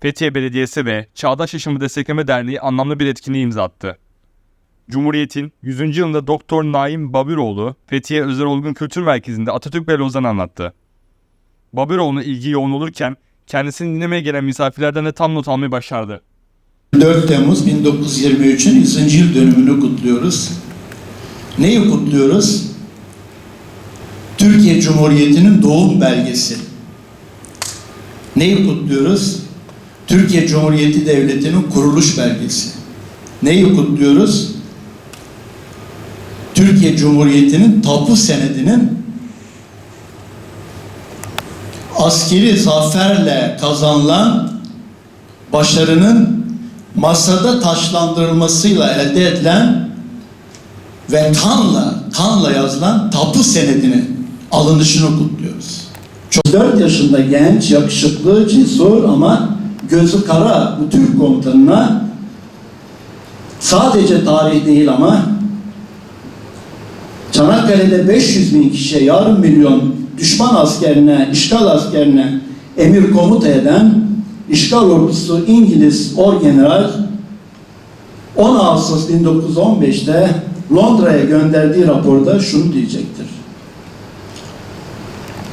Fethiye Belediyesi ve Çağdaş Yaşamı Destekleme Derneği anlamlı bir etkinliği imza attı. Cumhuriyet'in 100. yılında Doktor Naim Babiroğlu, Fethiye Özel Olgun Kültür Merkezi'nde Atatürk ve Lozan anlattı. Babiroğlu'na ilgi yoğun olurken kendisini dinlemeye gelen misafirlerden de tam not almayı başardı. 4 Temmuz 1923'ün 100. yıl dönümünü kutluyoruz. Neyi kutluyoruz? Türkiye Cumhuriyeti'nin doğum belgesi. Neyi kutluyoruz? Türkiye Cumhuriyeti Devleti'nin kuruluş belgesi. Neyi kutluyoruz? Türkiye Cumhuriyeti'nin tapu senedinin askeri zaferle kazanılan başarının masada taşlandırılmasıyla elde edilen ve kanla, kanla yazılan tapu senedinin alınışını kutluyoruz. Çok 4 yaşında genç, yakışıklı, cesur ama gözü kara bu Türk komutanına sadece tarih değil ama Çanakkale'de 500 bin kişiye yarım milyon düşman askerine, işgal askerine emir komuta eden işgal ordusu İngiliz Orgeneral 10 Ağustos 1915'te Londra'ya gönderdiği raporda şunu diyecektir.